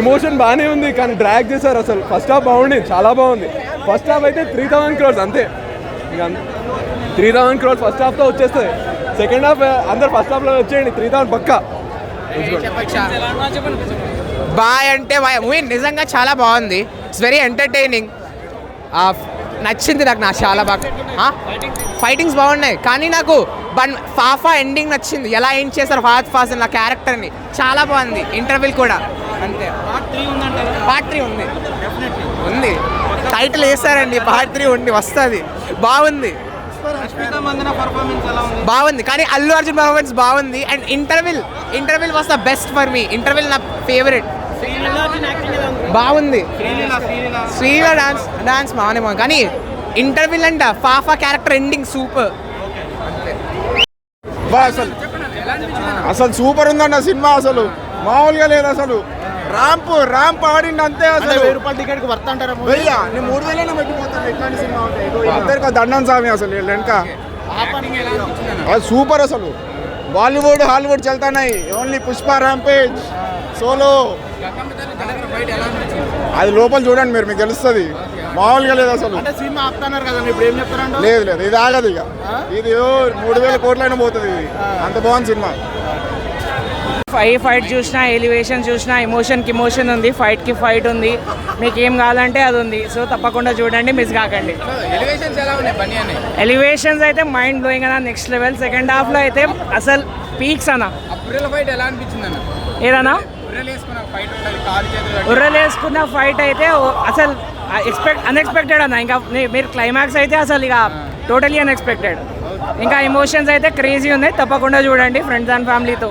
Emotion బాగానే ఉంది కానీ డ్రాగ్ చేశారు అసలు. ఫస్ట్ హాఫ్ బాగుంది చాలా బాగుంది. ఫస్ట్ హాఫ్ అయితే త్రీ థౌసండ్ క్రోర్స్ అంతే. త్రీ థౌసండ్ క్రోర్స్ ఫస్ట్ హాఫ్తో వచ్చేస్తుంది. సెకండ్ హాఫ్ అందరు ఫస్ట్ హాఫ్లో వచ్చేయండి త్రీ థౌసండ్ పక్క. బాయ్ అంటే మూవీ నిజంగా చాలా బాగుంది. ఇట్స్ వెరీ ఎంటర్టైనింగ్ నచ్చింది నాకు నాకు చాలా బాగా ఫైటింగ్స్ బాగున్నాయి. కానీ నాకు బన్ ఫాఫా ఎండింగ్ నచ్చింది. ఎలా ఎండ్ చేశారు ఫాస్ట్ ఫాస్ట్ నా క్యారెక్టర్ని. చాలా బాగుంది. ఇంటర్వ్యూల్ కూడా. అంతే. పార్ట్ త్రీ ఉంది. ఉంది. టైటిల్ వేస్తారండి పార్ట్ త్రీ ఉంది. వస్తుంది. బాగుంది. బాగుంది. కానీ అల్లు అర్జున్ పర్ఫార్మెన్స్ బాగుంది. And interval interval was the best for me interval నా ఫేవరెట్ బాగుంది. శ్రీల డాన్స్ డాన్స్ బాగానే బాగుంది. కానీ ఇంటర్వెల్ అంట ఫాఫా క్యారెక్టర్ ఎండింగ్ సూపర్ అసలు అసలు సూపర్ ఉందన్న సినిమా అసలు. మామూలుగా లేదు అసలు. ర్యాంప్ ర్యాంప్ ఆడింది అంతే అసలు. వెయ్యి రూపాయల టికెట్ వర్త్ అంటారా వెయ్యి? నేను మూడు వేలైనా పెట్టిపోతాను ఎట్లాంటి సినిమా ఉంటాయి దండం స్వామి అసలు వెనక. అది సూపర్ అసలు. బాలీవుడ్ హాలీవుడ్ చెల్తానాయి ఓన్లీ పుష్ప ర్యాంపేజ్ సోలో అది లోపల చూడండి మీరు మీకు తెలుస్తుంది. మామూలుగా లేదు అసలు. అంటే సినిమా ఆపుతున్నారు కదా ఇప్పుడు ఏం చెప్తారంట? లేదు లేదు ఇది ఆగదు ఇక. ఇది ఓ మూడు వేల కోట్లైనా పోతుంది ఇది. అంత బాగుంది సినిమా. ఫైవ్ ఫైట్ చూసినా ఎలివేషన్ చూసినా ఎమోషన్కి ఎమోషన్ ఉంది ఫైట్కి ఫైట్ ఉంది. మీకు ఏం కావాలంటే అది ఉంది. సో తప్పకుండా చూడండి మిస్ కాకండి. ఎలివేషన్స్ ఎలా ఉన్నాయి బన్నీ అని ఎలివేషన్స్ అయితే మైండ్ బ్లోయింగ్ అన్న నెక్స్ట్ లెవెల్ సెకండ్ హాఫ్లో అయితే అసలు పీక్స్ అన్న. అప్రిల్ ఫైట్ ఎలా అనిపించింది అన్న? ఏదన్నా? ఉర్రలేసుకున్న ఫైట్ అయితే అసలు ఎక్స్పెక్ట్ అన్ఎక్స్పెక్టెడ్ అన్న. ఇంకా మీరు క్లైమాక్స్ అయితే అసలు ఇక టోటలీ అన్ఎక్స్పెక్టెడ్ ఇంకా ఎమోషన్స్ అయితే క్రేజీ ఉన్నాయి. తప్పకుండా చూడండి ఫ్రెండ్స్ అండ్ ఫ్యామిలీతో